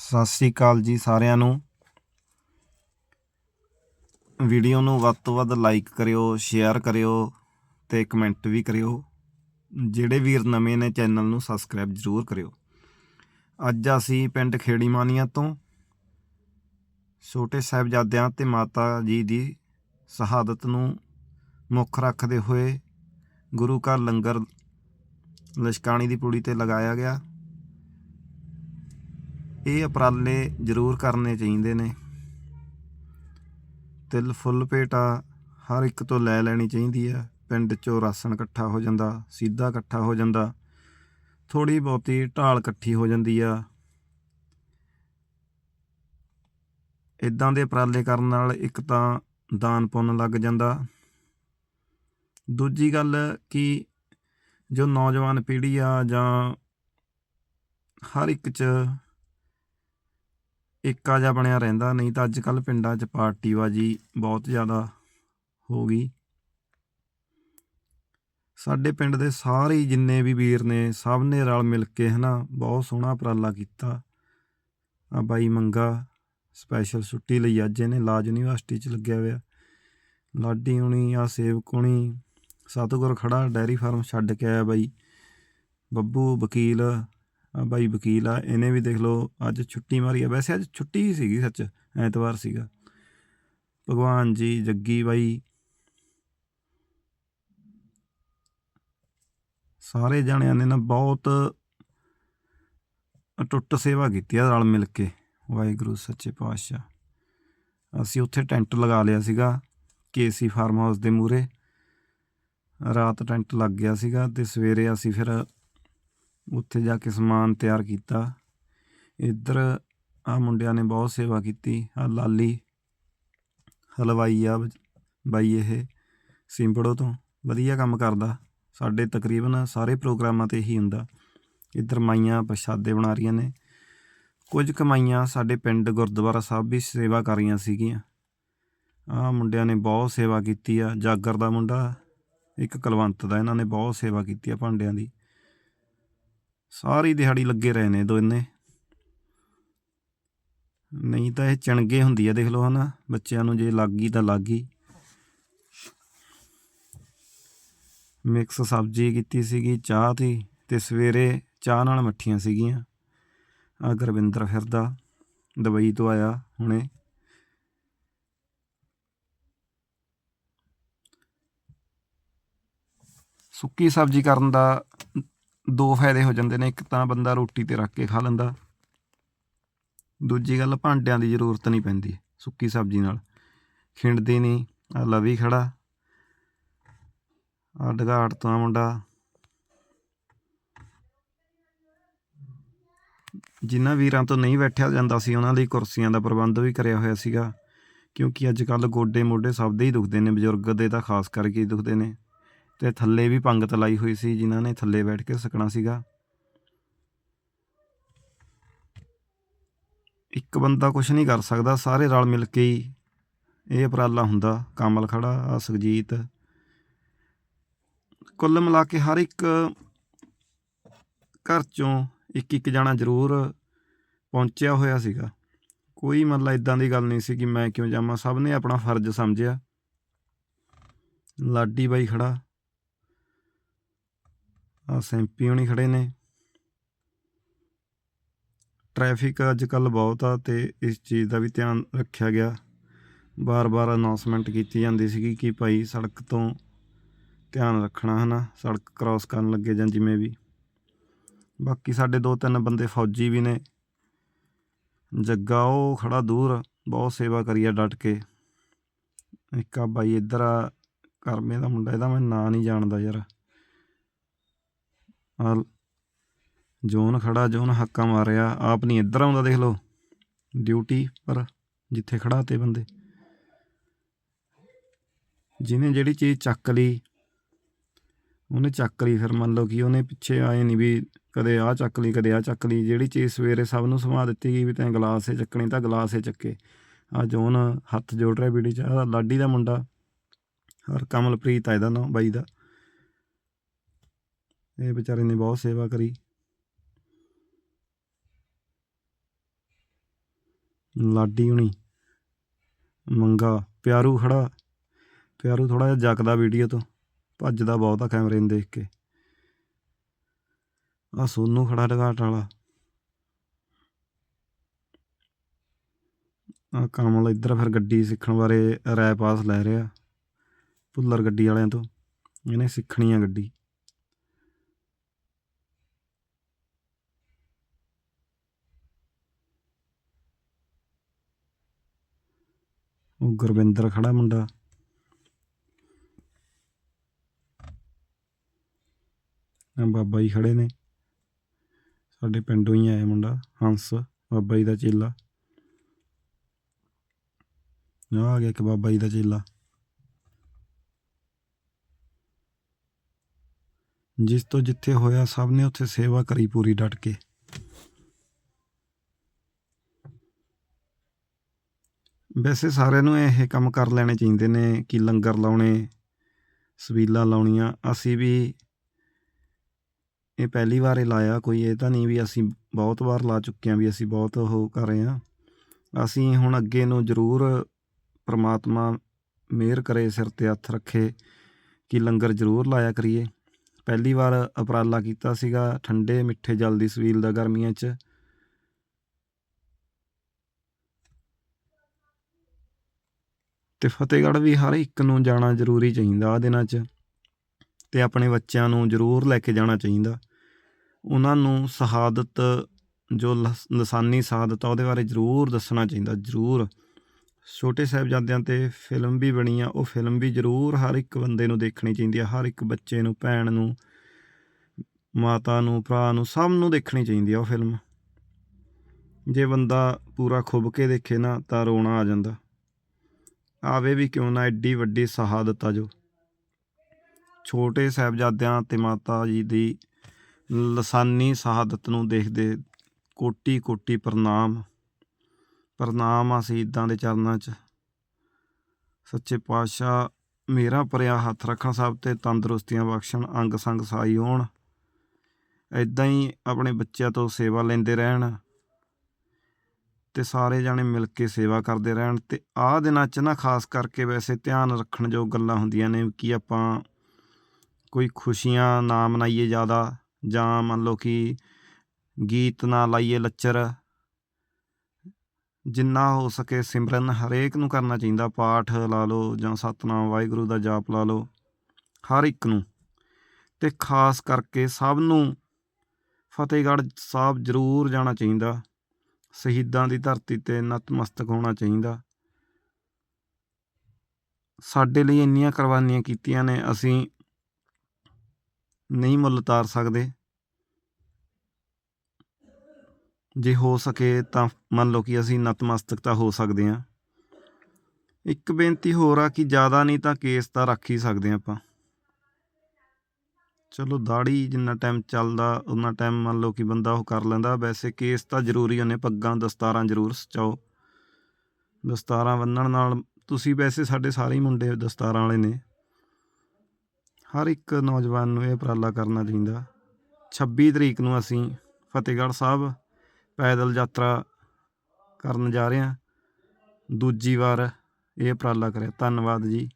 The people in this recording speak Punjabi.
ਸਤਿ ਸ੍ਰੀ ਅਕਾਲ ਜੀ ਸਾਰਿਆਂ ਨੂੰ। ਵੀਡੀਓ ਨੂੰ ਵੱਧ ਤੋਂ ਵੱਧ ਲਾਈਕ ਕਰਿਓ ਸ਼ੇਅਰ ਕਰਿਓ ਤੇ ਕਮੈਂਟ ਵੀ ਕਰਿਓ। ਜਿਹੜੇ ਵੀਰ ਨਵੇਂ ਨੇ ਚੈਨਲ ਨੂੰ ਸਬਸਕ੍ਰਾਈਬ ਜ਼ਰੂਰ ਕਰਿਓ। ਅੱਜ ਅਸੀਂ ਪਿੰਡ ਖੇੜੀਮਾਨੀਆਂ ਤੋਂ ਛੋਟੇ ਸਾਹਿਬਜ਼ਾਦਿਆਂ ਤੇ ਮਾਤਾ ਜੀ ਦੀ ਸ਼ਹਾਦਤ ਨੂੰ ਮੁੱਖ ਰੱਖਦੇ ਹੋਏ ਗੁਰੂ ਘਰ ਲੰਗਰ, ਲਸ਼ਕਾਣੀ ਦੀ ਪੁੜੀ ਤੇ ਲਗਾਇਆ ਗਿਆ। ਇਹ ਉਪਰਾਲੇ ਜ਼ਰੂਰ ਕਰਨੇ ਚਾਹੀਦੇ ਨੇ। ਤਿਲ ਫੁੱਲ ਭੇਟਾ ਹਰ ਇੱਕ ਤੋਂ ਲੈ ਲੈਣੀ ਚਾਹੀਦੀ ਆ ਪਿੰਡ ਚੋਂ ਰਾਸ਼ਨ ਇਕੱਠਾ ਹੋ ਜਾਂਦਾ, ਸਿੱਧਾ ਇਕੱਠਾ ਹੋ ਜਾਂਦਾ ਥੋੜੀ ਬਹੁਤੀ ਢਾਲ ਇਕੱਠੀ ਹੋ ਜਾਂਦੀ ਆ। ਇਦਾਂ ਦੇ ਉਪਰਾਲੇ ਕਰਨ ਨਾਲ ਇੱਕ ਤਾਂ ਦਾਨ ਪੁੰਨ ਲੱਗ ਜਾਂਦਾ। ਦੂਜੀ ਗੱਲ ਕਿ ਜੋ ਨੌਜਵਾਨ ਪੀੜ੍ਹੀ ਆ ਜਾਂ ਹਰ ਇੱਕ 'ਚ ਏਕਾ ਜਿਹਾ ਬਣਿਆ ਰਹਿੰਦਾ, ਨਹੀਂ ਤਾਂ ਅੱਜ ਕੱਲ ਪਿੰਡਾਂ 'ਚ ਪਾਰਟੀਬਾਜੀ ਬਹੁਤ ਜ਼ਿਆਦਾ ਹੋ ਗਈ। ਸਾਡੇ ਪਿੰਡ ਦੇ ਸਾਰੇ ਜਿੰਨੇ ਵੀ ਵੀਰ ਨੇ, ਸਭ ਨੇ ਰਲ ਮਿਲ ਕੇ ਹਨਾ, ਬਹੁਤ ਸੋਹਣਾ ਉਪਰਾਲਾ ਕੀਤਾ। ਆ ਬਾਈ ਮੰਗਾ ਸਪੈਸ਼ਲ ਛੁੱਟੀ ਲਈ ਅੱਜ ਇਹਨੇ, ਲਾਜ ਯੂਨੀਵਰਸਿਟੀ 'ਚ ਲੱਗਿਆ ਹੋਇਆ। ਲਾਡੀ ਹੁਣੀ ਆ ਸੇਵਕ ਹੁਣੀ, ਸਤਗੁਰ ਖੜਾ ਡੈਰੀ ਫਾਰਮ ਛੱਡ ਕੇ ਆਇਆ ਬਾਈ। ਬੱਬੂ, ਵਕੀਲ ਬਾਈ ਵਕੀਲ ਆ, ਇਹਨੇ ਵੀ ਦੇਖ ਲਓ ਅੱਜ ਛੁੱਟੀ ਮਾਰੀ ਆ। ਵੈਸੇ ਅੱਜ ਛੁੱਟੀ ਹੀ ਸੀਗੀ ਸੱਚ, ਐਤਵਾਰ ਸੀਗਾ। ਭਗਵਾਨ ਜੀ ਜੱਗੀ ਬਾਈ। ਸਾਰੇ ਜਣਿਆਂ ਨੇ ਨਾ ਬਹੁਤ ਟੁੱਟ ਸੇਵਾ ਕੀਤੀ ਆ ਰਲ ਮਿਲ ਕੇ। ਵਾਹਿਗੁਰੂ, ਸੱਚੇ ਪਾਤਸ਼ਾਹ। ਅਸੀਂ ਉੱਥੇ ਟੈਂਟ ਲਗਾ ਲਿਆ ਸੀਗਾ, ਕੇਸੀ ਫਾਰਮ ਹਾਊਸ ਦੇ ਮੂਹਰੇ। ਰਾਤ ਟੈਂਟ ਲੱਗ ਗਿਆ ਸੀਗਾ ਤੇ ਸਵੇਰੇ ਅਸੀਂ ਫਿਰ ਉੱਥੇ ਜਾ ਕੇ ਸਮਾਨ ਤਿਆਰ ਕੀਤਾ। ਇੱਧਰ ਆ ਮੁੰਡਿਆਂ ਨੇ ਬਹੁਤ ਸੇਵਾ ਕੀਤੀ। ਆ ਲਾਲੀ ਹਲਵਾਈ ਆ ਬਾਈ ਇਹ ਸਿੰਬੜੋ ਤੋਂ। ਵਧੀਆ ਕੰਮ ਕਰਦਾ। ਸਾਡੇ ਤਕਰੀਬਨ ਸਾਰੇ ਪ੍ਰੋਗਰਾਮਾਂ ਤੇ ਹੀ ਹੁੰਦਾ। ਇੱਧਰ ਮਾਈਆਂ ਪ੍ਰਸ਼ਾਦੇ ਬਣਾ ਰਹੀਆਂ ਨੇ। ਕੁਝ ਕਮਾਈਆਂ ਸਾਡੇ ਪਿੰਡ ਗੁਰਦੁਆਰਾ ਸਾਹਿਬ ਵੀ ਸੇਵਾ ਕਰ ਰਹੀਆਂ ਸੀਗੀਆਂ। ਆ ਮੁੰਡਿਆਂ ਨੇ ਬਹੁਤ ਸੇਵਾ ਕੀਤੀ ਆ। ਜਾਗਰ ਦਾ ਮੁੰਡਾ, ਇੱਕ ਕਲਵੰਤ ਦਾ। ਇਹਨਾਂ ਨੇ ਬਹੁਤ ਸੇਵਾ ਕੀਤੀ ਆ ਭਾਂਡਿਆਂ ਦੀ। ਸਾਰੀ ਦਿਹਾੜੀ ਲੱਗੇ ਰਹੇ ਨੇ ਦੋਨੇ ਨਹੀਂ ਤਾਂ ਇਹ ਚਣਗੇ ਹੁੰਦੀ ਆ, ਦੇਖ ਲਓ ਹਨਾ, ਬੱਚਿਆਂ ਨੂੰ ਜੇ ਲੱਗ ਗਈ ਤਾਂ ਲੱਗ। ਗਈ ਮਿਕਸ ਸਬਜ਼ੀ ਕੀਤੀ ਸੀਗੀ, ਚਾਹ ਦੀ ਤੇ ਸਵੇਰੇ ਚਾਹ ਨਾਲ ਮੱਠੀਆਂ ਸੀਗੀਆਂ। ਆ ਗੁਰਵਿੰਦਰ ਫਿਰਦਾ, ਦੁਬਈ ਤੋਂ ਆਇਆ ਹੁਣੇ। ਸੁੱਕੀ ਸਬਜ਼ੀ ਕਰਨ ਦਾ ਦੋ ਫਾਇਦੇ ਹੋ ਜਾਂਦੇ ਨੇ, ਇੱਕ ਤਾਂ ਬੰਦਾ ਰੋਟੀ ਤੇ ਰੱਖ ਕੇ ਖਾ ਲੈਂਦਾ। ਦੂਜੀ ਗੱਲ, ਭਾਂਡਿਆਂ ਦੀ ਜ਼ਰੂਰਤ ਨਹੀਂ ਪੈਂਦੀ ਸੁੱਕੀ ਸਬਜ਼ੀ ਨਾਲ। ਖਿੰਡਦੀ ਨਹੀਂ ਆ ਲਵੀ ਖੜਾ। ਆ ਡਗਾੜ ਤੋਂ ਮੁੰਡਾ। ਜਿਨ੍ਹਾਂ ਵੀਰਾਂ ਤੋਂ ਨਹੀਂ ਬੈਠਿਆ ਜਾਂਦਾ ਸੀ, ਉਹਨਾਂ ਲਈ ਕੁਰਸੀਆਂ ਦਾ ਪ੍ਰਬੰਧ ਵੀ ਕਰਿਆ ਹੋਇਆ ਸੀਗਾ। ਕਿਉਂਕਿ ਅੱਜ ਕੱਲ ਗੋਡੇ ਮੋਢੇ ਸਭ ਦੇ ਹੀ ਦੁਖਦੇ ਨੇ, ਬਜ਼ੁਰਗ ਦੇ ਤਾਂ ਖਾਸ ਕਰਕੇ ਹੀ ਦੁਖਦੇ ਨੇ। ਤੇ ਥੱਲੇ ਵੀ ਪੰਗਤ ਲਾਈ ਹੋਈ ਸੀ, ਜਿਨ੍ਹਾਂ ਨੇ ਥੱਲੇ ਬੈਠ ਕੇ ਸਕਣਾ ਸੀਗਾ। ਇੱਕ ਬੰਦਾ ਕੁਝ ਨਹੀਂ ਕਰ ਸਕਦਾ, ਸਾਰੇ ਰਲ ਮਿਲ ਕੇ ਹੀ ਇਹ ਉਪਰਾਲਾ ਹੁੰਦਾ। ਕਮਲ ਖੜਾ, ਆ ਸੁਖਜੀਤ। ਕੁੱਲ ਮਿਲਾ ਕੇ ਹਰ ਇੱਕ ਘਰ ਚੋਂ ਇੱਕ ਇੱਕ ਜਾਣਾ ਜ਼ਰੂਰ ਪਹੁੰਚਿਆ ਹੋਇਆ ਸੀਗਾ। ਕੋਈ ਮਤਲਬ ਇਦਾਂ ਦੀ ਗੱਲ ਨਹੀਂ ਸੀ ਕਿ ਮੈਂ ਕਿਉਂ ਜਾਵਾਂ, ਸਭ ਨੇ ਆਪਣਾ ਫਰਜ਼ ਸਮਝਿਆ। ਲਾਡੀ ਬਾਈ ਖੜਾ। ਆ ਸੈਂਪੀ ਹੋਣੀ ਖੜੇ ਨੇ। ਟ੍ਰੈਫਿਕ ਅੱਜ ਕੱਲ ਬਹੁਤ ਆ ਤੇ ਇਸ ਚੀਜ਼ ਦਾ ਵੀ ਧਿਆਨ ਰੱਖਿਆ ਗਿਆ। ਬਾਰ-ਬਾਰ ਅਨਾਉਂਸਮੈਂਟ ਕੀਤੀ ਜਾਂਦੀ ਸੀਗੀ ਕਿ ਭਾਈ ਸੜਕ ਤੋਂ ਧਿਆਨ ਰੱਖਣਾ ਹਨਾ, ਸੜਕ ਕ੍ਰਾਸ ਕਰਨ ਲੱਗੇ ਜਾਂ ਜਿਵੇਂ ਵੀ। ਬਾਕੀ ਸਾਡੇ ਦੋ ਤਿੰਨ ਬੰਦੇ ਫੌਜੀ ਵੀ ਨੇ। ਜੱਗਾ ਉਹ ਖੜਾ ਦੂਰ, ਬਹੁਤ ਸੇਵਾ ਕਰੀ ਆ ਡਟ ਕੇ। ਇੱਕ ਆ ਬਾਈ ਇੱਧਰ ਆ, ਕਰਮੇ ਦਾ ਮੁੰਡਾ, ਇਹਦਾ ਮੈਂ ਨਾਂ ਨਹੀਂ ਜਾਣਦਾ ਯਾਰ। ਆ ਜੋਨ ਖੜਾ, ਜੋਨ ਹੱਕਾ ਮਾਰਿਆ। ਆਪ ਨਹੀਂ, ਇੱਧਰ ਆਉਂਦਾ ਦੇਖ ਲਓ। ਡਿਊਟੀ ਪਰ ਜਿੱਥੇ ਖੜਾ ਤੇ ਬੰਦੇ। ਜਿਹਨੇ ਜਿਹੜੀ ਚੀਜ਼ ਚੱਕ ਲਈ, ਉਹਨੇ ਚੱਕ ਲਈ। ਫਿਰ ਮੰਨ ਲਓ ਕਿ ਉਹਨੇ ਪਿੱਛੇ ਆਏ ਨਹੀਂ ਵੀ ਕਦੇ ਆਹ ਚੱਕ ਲਈ, ਕਦੇ ਆਹ ਚੱਕ ਲਈ। ਜਿਹੜੀ ਚੀਜ਼ ਸਵੇਰੇ ਸਭ ਨੂੰ ਸਮਾ ਦਿੱਤੀ ਗਈ ਵੀ ਤੈਂ ਗਲਾਸੇ ਚੱਕਣੀ, ਤਾਂ ਗਲਾਸੇ ਚੱਕੇ। ਆ ਜੋਨ ਹੱਥ ਜੋੜ ਰਿਹਾ ਬੀੜੀ ਚ। ਆਹ ਲਾਡੀ ਦਾ ਮੁੰਡਾ, ਹਰ ਕਮਲਪ੍ਰੀਤ ਆ ਇਹਦਾ ਨਾਂ, ਬਾਈ ਦਾ। ਇਹ ਵਿਚਾਰੇ ਨੇ ਬਹੁਤ ਸੇਵਾ ਕਰੀ। ਲਾਡੀ ਹੁਣੀ, ਮੰਗਾ, ਪਿਆਰੂ ਖੜਾ। ਪਿਆਰੂ ਥੋੜਾ ਜਿਹਾ ਜਗਦਾ ਵੀਡੀਓ ਤੋਂ, ਭੱਜਦਾ ਬਹੁਤ ਆ ਕੈਮਰੇ ਨੂੰ ਦੇਖ ਕੇ। ਆ ਸੋਨੂ ਖੜਾ ਡਗਾਟ ਵਾਲਾ। ਆ ਕਮਲ ਇੱਧਰ ਫਿਰ ਗੱਡੀ ਸਿੱਖਣ ਬਾਰੇ ਰਾਏ ਪਾਸ ਲੈ ਰਿਹਾ, ਭੁੱਲਰ ਗੱਡੀ ਵਾਲਿਆਂ ਤੋਂ। ਇਹਨੇ ਸਿੱਖਣੀ ਆ ਗੱਡੀ। ਉਹ ਗੁਰਵਿੰਦਰ ਖੜਾ ਮੁੰਡਾ। ਆ ਬਾਬਾ ਜੀ ਖੜੇ ਨੇ। ਸਾਡੇ ਪਿੰਡੋਂ ਹੀ ਆਇਆ ਮੁੰਡਾ, ਹੰਸ, ਬਾਬਾ ਜੀ ਦਾ ਚੇਲਾ। ਆ ਗਿਆ ਇੱਕ ਬਾਬਾ ਜੀ ਦਾ ਚੇਲਾ। ਜਿਸ ਤੋਂ ਜਿੱਥੇ ਹੋਇਆ ਸਭ ਨੇ ਉੱਥੇ ਸੇਵਾ ਕਰੀ ਪੂਰੀ ਡਟ ਕੇ। ਵੈਸੇ ਸਾਰਿਆਂ ਨੂੰ ਇਹ ਕੰਮ ਕਰ ਲੈਣੇ ਚਾਹੀਦੇ ਨੇ ਕਿ ਲੰਗਰ ਲਾਉਣੇ, ਸਬੀਲਾਂ ਲਾਉਣੀਆਂ। ਅਸੀਂ ਵੀ ਇਹ ਪਹਿਲੀ ਵਾਰ ਹੀ ਲਾਇਆ ਕੋਈ, ਇਹ ਤਾਂ ਨਹੀਂ ਵੀ ਅਸੀਂ ਬਹੁਤ ਵਾਰ ਲਾ ਚੁੱਕੇ ਹਾਂ, ਵੀ ਅਸੀਂ ਬਹੁਤ ਉਹ ਕਰ ਰਹੇ ਹਾਂ। ਅਸੀਂ ਹੁਣ ਅੱਗੇ ਨੂੰ ਜ਼ਰੂਰ ਪ੍ਰਮਾਤਮਾ ਮਿਹਰ ਕਰੇ, ਸਿਰ ਤੇ ਹੱਥ ਰੱਖੇ ਕਿ ਲੰਗਰ ਜ਼ਰੂਰ ਲਾਇਆ ਕਰੀਏ। ਪਹਿਲੀ ਵਾਰ ਉਪਰਾਲਾ ਕੀਤਾ ਸੀਗਾ, ਠੰਡੇ ਮਿੱਠੇ ਜਲ ਦੀ ਸਵੀਲ ਦਾ ਗਰਮੀਆਂ 'ਚ। ਤੇ ਫਤਿਹਗੜ੍ਹ ਵੀ ਹਰ ਇੱਕ ਨੂੰ ਜਾਣਾ ਜ਼ਰੂਰੀ ਚਾਹੀਦਾ ਆ ਦਿਨਾਂ 'ਚ। ਤੇ ਆਪਣੇ ਬੱਚਿਆਂ ਨੂੰ ਜ਼ਰੂਰ ਲੈ ਕੇ ਜਾਣਾ ਚਾਹੀਦਾ। ਉਹਨਾਂ ਨੂੰ ਸ਼ਹਾਦਤ, ਜੋ ਲਸਾਨੀ ਸ਼ਹਾਦਤ ਆ, ਉਹਦੇ ਬਾਰੇ ਜ਼ਰੂਰ ਦੱਸਣਾ ਚਾਹੀਦਾ, ਜ਼ਰੂਰ। ਛੋਟੇ ਸਾਹਿਬਜ਼ਾਦਿਆਂ ਤੇ ਫਿਲਮ ਵੀ ਬਣੀ ਆ, ਉਹ ਫਿਲਮ ਵੀ ਜ਼ਰੂਰ ਹਰ ਇੱਕ ਬੰਦੇ ਨੂੰ ਦੇਖਣੀ ਚਾਹੀਦੀ ਆ, ਹਰ ਇੱਕ ਬੱਚੇ ਨੂੰ, ਭੈਣ ਨੂੰ, ਮਾਤਾ ਨੂੰ, ਭਰਾ ਨੂੰ, ਸਭ ਨੂੰ ਦੇਖਣੀ ਚਾਹੀਦੀ ਆ ਉਹ ਫਿਲਮ। ਜੇ ਬੰਦਾ ਪੂਰਾ ਖੁੱਬ ਕੇ ਦੇਖੇ ਨਾ ਤਾਂ ਰੋਣਾ ਆ ਜਾਂਦਾ। ਆਵੇ ਵੀ ਕਿਉਂ ਨਾ ਐਡੀ ਵੱਡੀ ਸ਼ਹਾਦਤ ਆ ਜੋ। ਛੋਟੇ ਸਾਹਿਬਜ਼ਾਦਿਆਂ ਤੇ ਮਾਤਾ ਜੀ ਦੀ ਲਸਾਨੀ ਸ਼ਹਾਦਤ ਨੂੰ ਦੇਖਦੇ ਕੋਟੀ ਕੋਟੀ ਪ੍ਰਣਾਮ। ਪ੍ਰਣਾਮ ਆ ਸ਼ਹੀਦਾਂ ਦੇ ਚਰਨਾਂ 'ਚ। ਸੱਚੇ ਪਾਤਸ਼ਾਹ, ਮੇਰਾ ਭਰਿਆ ਹੱਥ ਰੱਖਣ ਸਭ ਤੇ ਤੰਦਰੁਸਤੀਆਂ ਬਖਸ਼ਣ ਅੰਗ ਸੰਗ ਸਾਈ ਹੋਣ। ਐਦਾਂ ਹੀ ਆਪਣੇ ਬੱਚਿਆਂ ਤੋਂ ਸੇਵਾ ਲੈਂਦੇ ਰਹਿਣ। ਤੇ ਸਾਰੇ ਜਾਣੇ ਮਿਲ ਕੇ ਸੇਵਾ ਕਰਦੇ ਰਹਿਣ ਤੇ ਆਹ ਦਿਨਾਂ 'ਚ ਨਾ ਖਾਸ ਕਰਕੇ ਵੈਸੇ ਧਿਆਨ ਰੱਖਣ ਜੋ ਗੱਲਾਂ ਹੁੰਦੀਆਂ ਨੇ ਕਿ ਆਪਾਂ ਕੋਈ ਖੁਸ਼ੀਆਂ ਨਾ ਮਨਾਈਏ ਜ਼ਿਆਦਾ, ਜਾਂ ਮੰਨ ਲਓ ਕਿ ਗੀਤ ਨਾ ਲਾਈਏ ਲੱਚਰ। ਜਿੰਨਾ ਹੋ ਸਕੇ ਸਿਮਰਨ ਹਰੇਕ ਨੂੰ ਕਰਨਾ ਚਾਹੀਦਾ, ਪਾਠ ਲਾ ਲਓ ਜਾਂ ਸਤਨਾਮ, ਵਾਹਿਗੁਰੂ ਦਾ ਜਾਪ ਲਾ ਲਓ, ਹਰ ਇੱਕ ਨੂੰ। ਤੇ ਖਾਸ ਕਰਕੇ ਸਭ ਨੂੰ ਫਤਿਹਗੜ੍ਹ ਸਾਹਿਬ ਜ਼ਰੂਰ ਜਾਣਾ ਚਾਹੀਦਾ। ਸ਼ਹੀਦਾਂ ਦੀ ਧਰਤੀ ਤੇ ਨਤਮਸਤਕ ਹੋਣਾ ਚਾਹੀਦਾ। ਸਾਡੇ ਲਈ ਇੰਨੀਆਂ ਕੁਰਬਾਨੀਆਂ ਕੀਤੀਆਂ ਨੇ, ਅਸੀਂ ਨਹੀਂ ਮੁੱਲ ਉਤਾਰ ਸਕਦੇ। ਜੇ ਹੋ ਸਕੇ ਤਾਂ ਮੰਨ ਲਓ ਕਿ ਅਸੀਂ ਨਤਮਸਤਕ ਤਾਂ ਹੋ ਸਕਦੇ ਹਾਂ। ਇੱਕ ਬੇਨਤੀ ਹੋਰ ਆ ਕਿ ਜ਼ਿਆਦਾ ਨਹੀਂ ਤਾਂ ਕੇਸ ਤਾਂ ਰੱਖ ਹੀ ਸਕਦੇ ਹਾਂ ਆਪਾਂ। ਚਲੋ ਦਾੜੀ ਜਿੰਨਾ ਟਾਈਮ ਚੱਲਦਾ ਉਨਾ ਟਾਈਮ ਮੰਨ ਲਓ ਕਿ ਬੰਦਾ ਉਹ ਕਰ ਲੈਂਦਾ। ਵੈਸੇ ਕੇਸ ਤਾਂ ਜ਼ਰੂਰੀ ਨੇ ਪੱਗਾਂ ਦਸਤਾਰਾਂ ਜ਼ਰੂਰ ਸਚਾਓ ਦਸਤਾਰਾਂ ਬੰਨਣ ਨਾਲ ਤੁਸੀਂ ਵੈਸੇ ਸਾਡੇ ਸਾਰੇ ਹੀ ਮੁੰਡੇ ਦਸਤਾਰਾਂ ਵਾਲੇ ਨੇ। ਹਰ ਇੱਕ ਨੌਜਵਾਨ ਨੂੰ ਇਹ ਉਪਰਾਲਾ ਕਰਨਾ ਚਾਹੀਦਾ। 26 ਤਰੀਕ ਨੂੰ ਅਸੀਂ ਫਤਿਹਗੜ੍ਹ ਸਾਹਿਬ ਪੈਦਲ ਯਾਤਰਾ ਕਰਨ ਜਾ ਰਹੇ ਹਾਂ। ਦੂਜੀ ਵਾਰ ਇਹ ਉਪਰਾਲਾ ਕਰਿਆ। ਧੰਨਵਾਦ ਜੀ।